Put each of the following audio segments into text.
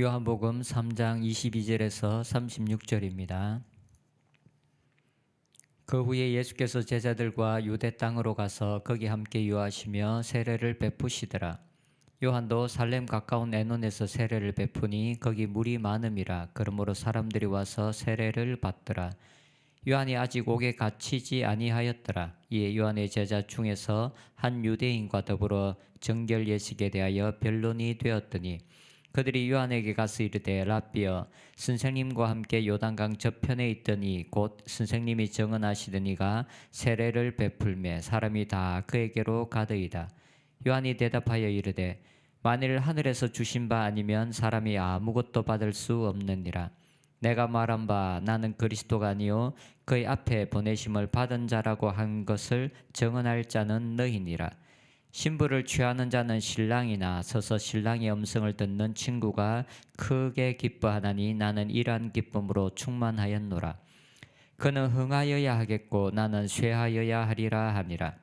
요한복음 3장 22절에서 36절입니다. 그 후에 예수께서 제자들과 유대 땅으로 가서 거기 함께 유하시며 세례를 베푸시더라. 요한도 살렘 가까운 에논에서 세례를 베푸니 거기 물이 많음이라 그러므로 사람들이 와서 세례를 받더라. 요한이 아직 옥에 갇히지 아니하였더라. 이에 요한의 제자 중에서 한 유대인과 더불어 정결 예식에 대하여 변론이 되었더니 그들이 요한에게 가서 이르되 라비어 선생님과 함께 요단강 저편에 있더니 곧 선생님이 정언하시더니가 세례를 베풀매 사람이 다 그에게로 가더이다. 요한이 대답하여 이르되 만일 하늘에서 주신 바 아니면 사람이 아무것도 받을 수 없느니라. 내가 말한 바 나는 그리스도가 아니요 그의 앞에 보내심을 받은 자라고 한 것을 정언할 자는 너희니라. 신부를 취하는 자는 신랑이나 서서 신랑의 음성을 듣는 친구가 크게 기뻐하나니 나는 이러한 기쁨으로 충만하였노라. 그는 흥하여야 하겠고 나는 쇠하여야 하리라 함이라.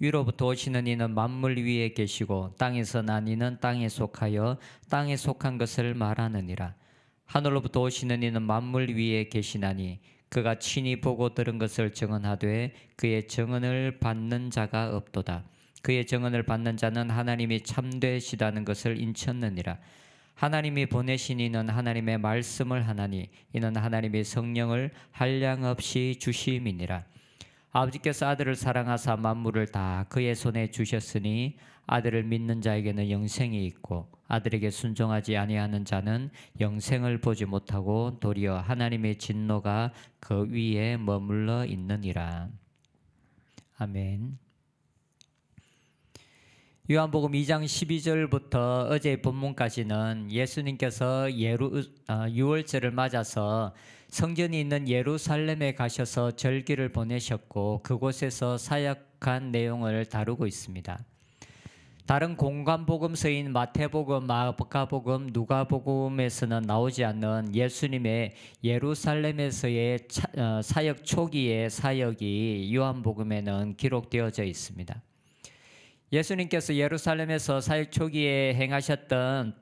위로부터 오시는 이는 만물 위에 계시고 땅에서 난 이는 땅에 속하여 땅에 속한 것을 말하느니라. 하늘로부터 오시는 이는 만물 위에 계시나니 그가 친히 보고 들은 것을 증언하되 그의 증언을 받는 자가 없도다. 그의 증언을 받는 자는 하나님이 참되시다는 것을 인쳤느니라. 하나님이 보내신 이는 하나님의 말씀을 하나니 이는 하나님의 성령을 한량 없이 주심이니라. 아버지께서 아들을 사랑하사 만물을 다 그의 손에 주셨으니 아들을 믿는 자에게는 영생이 있고 아들에게 순종하지 아니하는 자는 영생을 보지 못하고 도리어 하나님의 진노가 그 위에 머물러 있느니라. 아멘. 요한복음 2장 12절부터 어제 본문까지는 예수님께서 예루 아, 유월절을 맞아서 성전이 있는 예루살렘에 가셔서 절기를 보내셨고 그곳에서 사역한 내용을 다루고 있습니다. 다른 공간 복음서인 마태복음, 마가복음, 누가복음에서는 나오지 않는 예수님의 예루살렘에서의 차, 어, 사역 초기의 사역이 요한복음에는 기록되어져 있습니다. 예수님께서 예루살렘에서 사역 초기에 행하셨던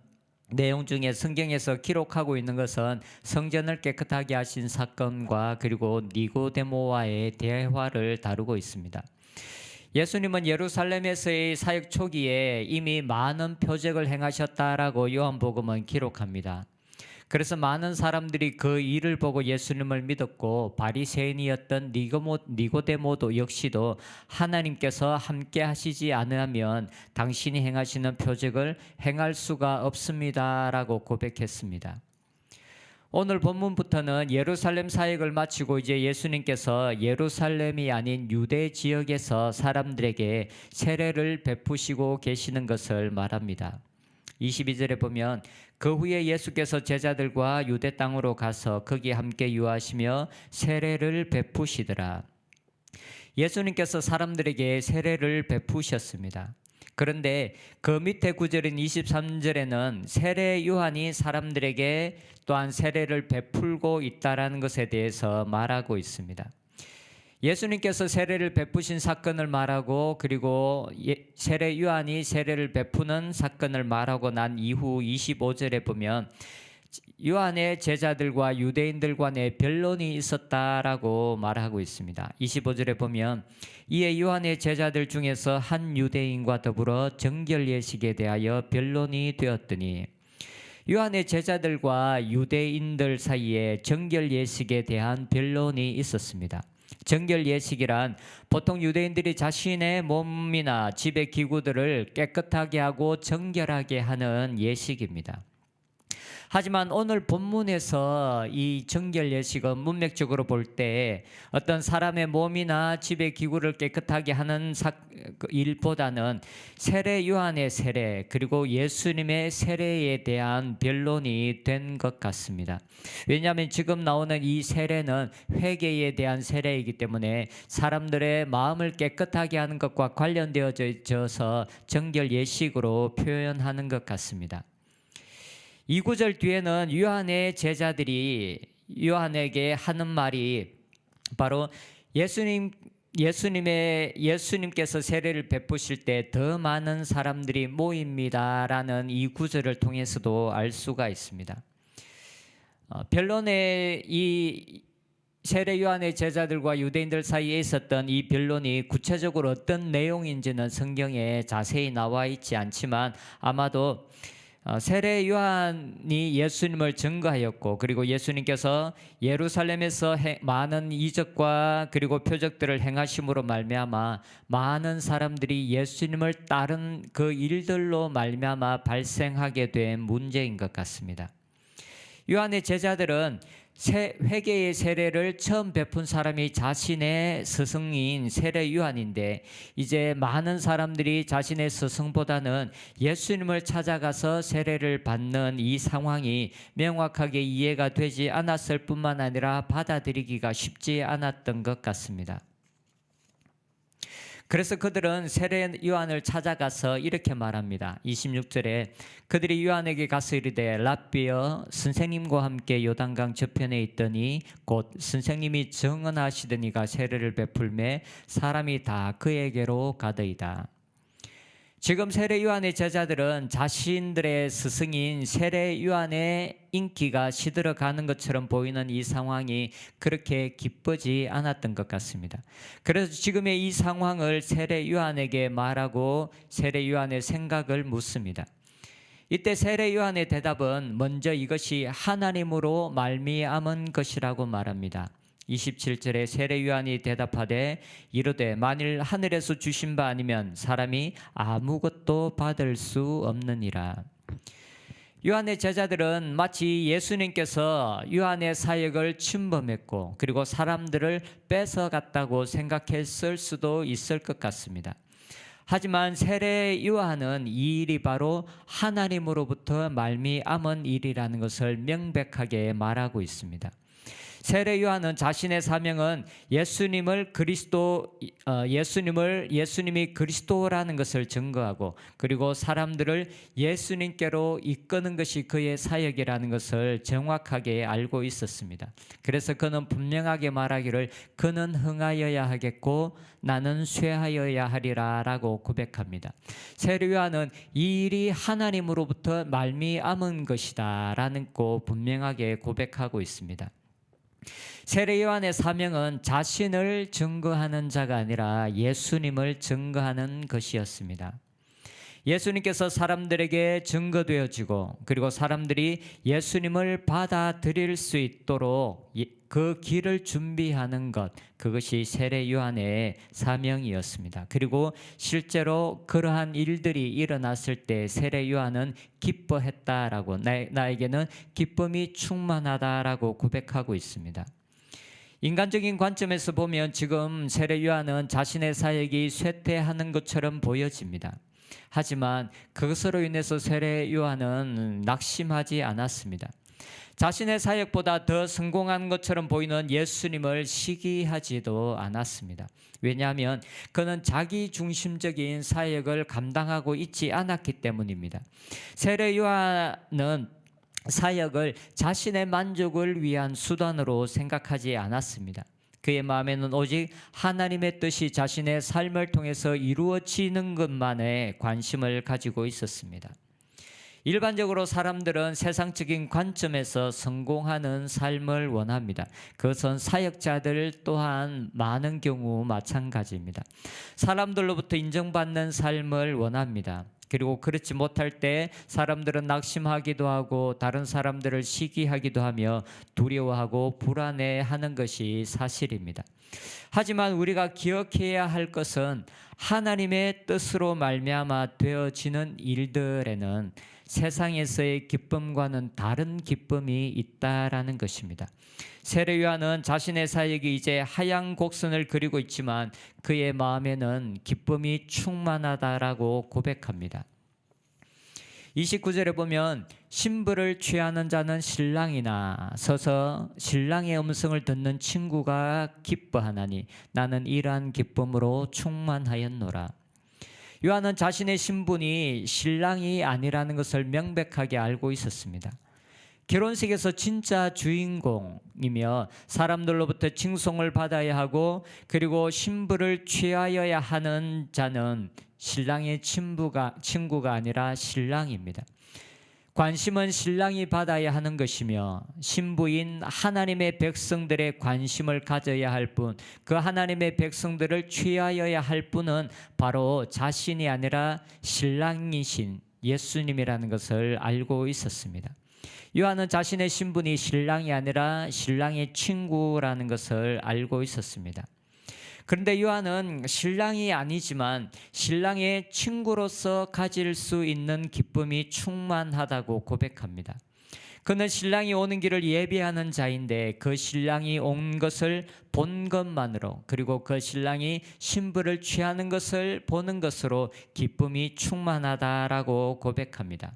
내용 중에 성경에서 기록하고 있는 것은 성전을 깨끗하게 하신 사건과 그리고 니고데모와의 대화를 다루고 있습니다. 예수님은 예루살렘에서의 사역 초기에 이미 많은 표적을 행하셨다라고 요한복음은 기록합니다. 그래서 많은 사람들이 그 일을 보고 예수님을 믿었고 바리새인이었던 니고모, 니고데모도 역시도 하나님께서 함께 하시지 않으면 당신이 행하시는 표적을 행할 수가 없습니다라고 고백했습니다. 오늘 본문부터는 예루살렘 사역을 마치고 이제 예수님께서 예루살렘이 아닌 유대 지역에서 사람들에게 세례를 베푸시고 계시는 것을 말합니다. 22절에 보면 그 후에 예수께서 제자들과 유대 땅으로 가서 거기 함께 유하시며 세례를 베푸시더라. 예수님께서 사람들에게 세례를 베푸셨습니다. 그런데 그 밑에 구절인 23절에는 세례 요한이 사람들에게 또한 세례를 베풀고 있다라는 것에 대해서 말하고 있습니다. 예수님께서 세례를 베푸신 사건을 말하고 그리고 예, 세례 요한이 세례를 베푸는 사건을 말하고 난 이후 25절에 보면 요한의 제자들과 유대인들 간에 변론이 있었다라고 말하고 있습니다. 25절에 보면 이에 요한의 제자들 중에서 한 유대인과 더불어 정결 예식에 대하여 변론이 되었더니 요한의 제자들과 유대인들 사이에 정결 예식에 대한 변론이 있었습니다. 정결 예식이란 보통 유대인들이 자신의 몸이나 집의 기구들을 깨끗하게 하고 정결하게 하는 예식입니다. 하지만 오늘 본문에서 이 정결 예식은 문맥적으로 볼 때 어떤 사람의 몸이나 집의 기구를 깨끗하게 하는 그 일보다는 세례 요한의 세례 그리고 예수님의 세례에 대한 변론이 된 것 같습니다. 왜냐하면 지금 나오는 이 세례는 회개에 대한 세례이기 때문에 사람들의 마음을 깨끗하게 하는 것과 관련되어져서 정결 예식으로 표현하는 것 같습니다. 이 구절 뒤에는 요한의 제자들이 요한에게 하는 말이 바로 예수님 예수님의 예수님께서 세례를 베푸실 때 더 많은 사람들이 모입니다라는 이 구절을 통해서도 알 수가 있습니다. 어, 변론의 이 세례 요한의 제자들과 유대인들 사이에 있었던 이 변론이 구체적으로 어떤 내용인지는 성경에 자세히 나와 있지 않지만 아마도 어, 세례 요한이 예수님을 증거하였고 그리고 예수님께서 예루살렘에서 해- 많은 이적과 그리고 표적들을 행하심으로 말미암아 많은 사람들이 예수님을 따른 그 일들로 말미암아 발생하게 된 문제인 것 같습니다. 요한의 제자들은 세, 회개의 세례를 처음 베푼 사람이 자신의 스승인 세례 요한인데 이제 많은 사람들이 자신의 스승보다는 예수님을 찾아가서 세례를 받는 이 상황이 명확하게 이해가 되지 않았을 뿐만 아니라 받아들이기가 쉽지 않았던 것 같습니다. 그래서 그들은 세례 요한을 찾아가서 이렇게 말합니다. 26절에 그들이 요한에게 가서 이르되 랍비여 선생님과 함께 요단강 저편에 있더니 곧 선생님이 정언하시더니가 세례를 베풀매 사람이 다 그에게로 가더이다. 지금 세례 요한의 제자들은 자신들의 스승인 세례 요한의 인기가 시들어가는 것처럼 보이는 이 상황이 그렇게 기쁘지 않았던 것 같습니다. 그래서 지금의 이 상황을 세례 요한에게 말하고 세례 요한의 생각을 묻습니다. 이때 세례 요한의 대답은 먼저 이것이 하나님으로 말미암은 것이라고 말합니다. 27절에 세례 요한이 대답하되 이르되 만일 하늘에서 주신 바 아니면 사람이 아무것도 받을 수 없느니라. 요한의 제자들은 마치 예수님께서 요한의 사역을 침범했고 그리고 사람들을 뺏어갔다고 생각했을 수도 있을 것 같습니다. 하지만 세례 요한은 이 일이 바로 하나님으로부터 말미암은 일이라는 것을 명백하게 말하고 있습니다. 세례 요한은 자신의 사명은 예수님을 그리스도 어, 예수님을 예수님이 그리스도라는 것을 증거하고 그리고 사람들을 예수님께로 이끄는 것이 그의 사역이라는 것을 정확하게 알고 있었습니다. 그래서 그는 분명하게 말하기를 그는 흥하여야 하겠고 나는 쇠하여야 하리라라고 고백합니다. 세례 요한은 이 일이 하나님으로부터 말미암은 것이다라는 거 분명하게 고백하고 있습니다. 세례 요한의 사명은 자신을 증거하는 자가 아니라 예수님을 증거하는 것이었습니다. 예수님께서 사람들에게 증거되어지고 그리고 사람들이 예수님을 받아들일 수 있도록 그 길을 준비하는 것 그것이 세례 요한의 사명이었습니다. 그리고 실제로 그러한 일들이 일어났을 때 세례 요한은 기뻐했다라고 나, 나에게는 기쁨이 충만하다라고 고백하고 있습니다. 인간적인 관점에서 보면 지금 세례 요한은 자신의 사역이 쇠퇴하는 것처럼 보여집니다. 하지만 그것으로 인해서 세례 요한은 낙심하지 않았습니다. 자신의 사역보다 더 성공한 것처럼 보이는 예수님을 시기하지도 않았습니다. 왜냐하면 그는 자기 중심적인 사역을 감당하고 있지 않았기 때문입니다. 세례 요한은 사역을 자신의 만족을 위한 수단으로 생각하지 않았습니다. 그의 마음에는 오직 하나님의 뜻이 자신의 삶을 통해서 이루어지는 것만에 관심을 가지고 있었습니다. 일반적으로 사람들은 세상적인 관점에서 성공하는 삶을 원합니다. 그것은 사역자들 또한 많은 경우 마찬가지입니다. 사람들로부터 인정받는 삶을 원합니다. 그리고 그렇지 못할 때 사람들은 낙심하기도 하고 다른 사람들을 시기하기도 하며 두려워하고 불안해하는 것이 사실입니다. 하지만 우리가 기억해야 할 것은 하나님의 뜻으로 말미암아 되어지는 일들에는 세상에서의 기쁨과는 다른 기쁨이 있다라는 것입니다. 세례 요한은 자신의 사역이 이제 하양 곡선을 그리고 있지만 그의 마음에는 기쁨이 충만하다라고 고백합니다. 29절에 보면 신부를 취하는 자는 신랑이나 서서 신랑의 음성을 듣는 친구가 기뻐하나니 나는 이러한 기쁨으로 충만하였노라. 요한은 자신의 신분이 신랑이 아니라는 것을 명백하게 알고 있었습니다. 결혼식에서 진짜 주인공이며 사람들로부터 칭송을 받아야 하고 그리고 신부를 취하여야 하는 자는 신랑의 친부가 친구가 아니라 신랑입니다. 관심은 신랑이 받아야 하는 것이며 신부인 하나님의 백성들의 관심을 가져야 할 뿐, 그 하나님의 백성들을 취하여야 할 분은 바로 자신이 아니라 신랑이신 예수님이라는 것을 알고 있었습니다. 요한은 자신의 신분이 신랑이 아니라 신랑의 친구라는 것을 알고 있었습니다. 그런데 요한은 신랑이 아니지만 신랑의 친구로서 가질 수 있는 기쁨이 충만하다고 고백합니다. 그는 신랑이 오는 길을 예비하는 자인데 그 신랑이 온 것을 본 것만으로 그리고 그 신랑이 신부를 취하는 것을 보는 것으로 기쁨이 충만하다라고 고백합니다.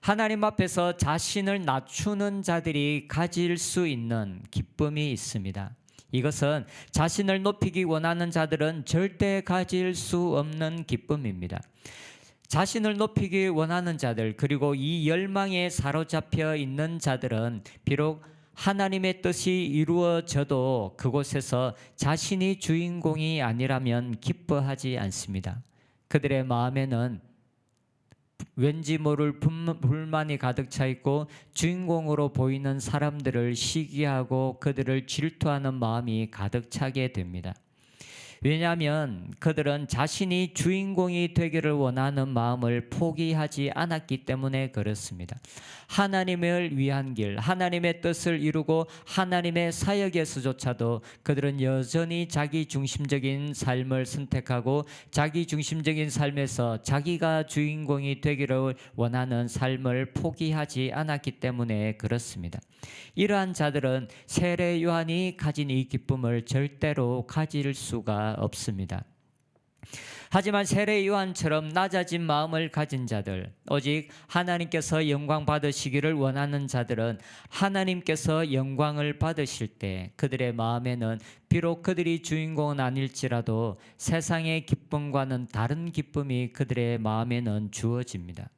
하나님 앞에서 자신을 낮추는 자들이 가질 수 있는 기쁨이 있습니다. 이것은 자신을 높이기 원하는 자들은 절대 가질 수 없는 기쁨입니다. 자신을 높이기 원하는 자들, 그리고 이 열망에 사로잡혀 있는 자들은 비록 하나님의 뜻이 이루어져도 그곳에서 자신이 주인공이 아니라면 기뻐하지 않습니다. 그들의 마음에는 왠지 모를 불만이 가득 차 있고 주인공으로 보이는 사람들을 시기하고 그들을 질투하는 마음이 가득 차게 됩니다. 왜냐하면 그들은 자신이 주인공이 되기를 원하는 마음을 포기하지 않았기 때문에 그렇습니다. 하나님을 위한 길, 하나님의 뜻을 이루고 하나님의 사역에서조차도 그들은 여전히 자기 중심적인 삶을 선택하고 자기 중심적인 삶에서 자기가 주인공이 되기를 원하는 삶을 포기하지 않았기 때문에 그렇습니다. 이러한 자들은 세례 요한이 가진 이 기쁨을 절대로 가질 수가 없습니다. 하지만 세례 요한처럼 낮아진 마음을 가진 자들, 오직 하나님께서 영광 받으시기를 원하는 자들은 하나님께서 영광을 받으실 때 그들의 마음에는 비록 그들이 주인공은 아닐지라도 세상의 기쁨과는 다른 기쁨이 그들의 마음에는 주어집니다.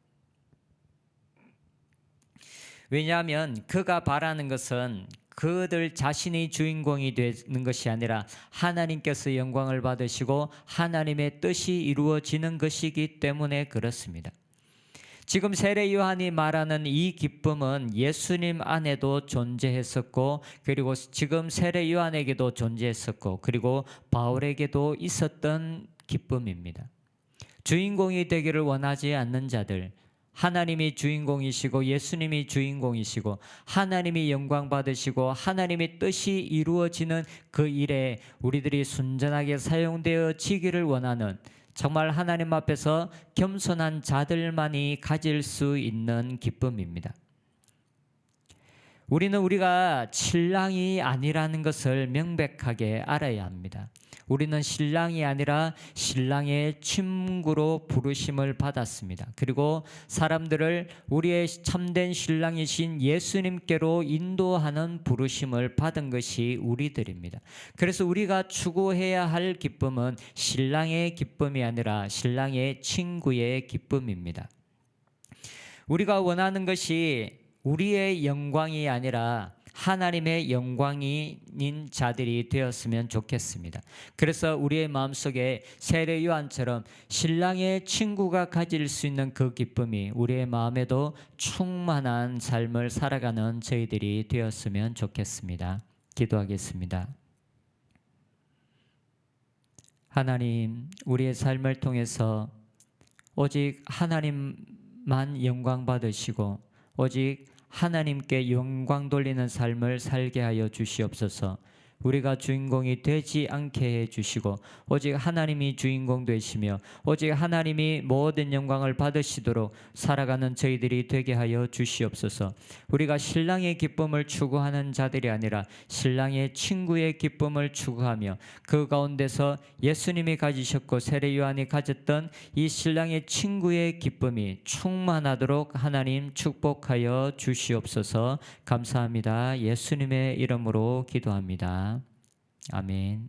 왜냐하면 그가 바라는 것은 그들 자신이 주인공이 되는 것이 아니라 하나님께서 영광을 받으시고 하나님의 뜻이 이루어지는 것이기 때문에 그렇습니다. 지금 세례 요한이 말하는 이 기쁨은 예수님 안에도 존재했었고 그리고 지금 세례 요한에게도 존재했었고 그리고 바울에게도 있었던 기쁨입니다. 주인공이 되기를 원하지 않는 자들 하나님이 주인공이시고 예수님이 주인공이시고 하나님이 영광 받으시고 하나님의 뜻이 이루어지는 그 일에 우리들이 순전하게 사용되어 지기를 원하는 정말 하나님 앞에서 겸손한 자들만이 가질 수 있는 기쁨입니다. 우리는 우리가 신랑이 아니라는 것을 명백하게 알아야 합니다. 우리는 신랑이 아니라 신랑의 친구로 부르심을 받았습니다. 그리고 사람들을 우리의 참된 신랑이신 예수님께로 인도하는 부르심을 받은 것이 우리들입니다. 그래서 우리가 추구해야 할 기쁨은 신랑의 기쁨이 아니라 신랑의 친구의 기쁨입니다. 우리가 원하는 것이 우리의 영광이 아니라 하나님의 영광인 자들이 되었으면 좋겠습니다. 그래서 우리의 마음속에 세례 요한처럼 신랑의 친구가 가질 수 있는 그 기쁨이 우리의 마음에도 충만한 삶을 살아가는 저희들이 되었으면 좋겠습니다. 기도하겠습니다. 하나님, 우리의 삶을 통해서 오직 하나님만 영광 받으시고 오직 하나님께 영광 돌리는 삶을 살게 하여 주시옵소서. 우리가 주인공이 되지 않게 해 주시고 오직 하나님이 주인공 되시며 오직 하나님이 모든 영광을 받으시도록 살아가는 저희들이 되게 하여 주시옵소서. 우리가 신랑의 기쁨을 추구하는 자들이 아니라 신랑의 친구의 기쁨을 추구하며 그 가운데서 예수님이 가지셨고 세례 요한이 가졌던 이 신랑의 친구의 기쁨이 충만하도록 하나님 축복하여 주시옵소서. 감사합니다. 예수님의 이름으로 기도합니다. 아멘.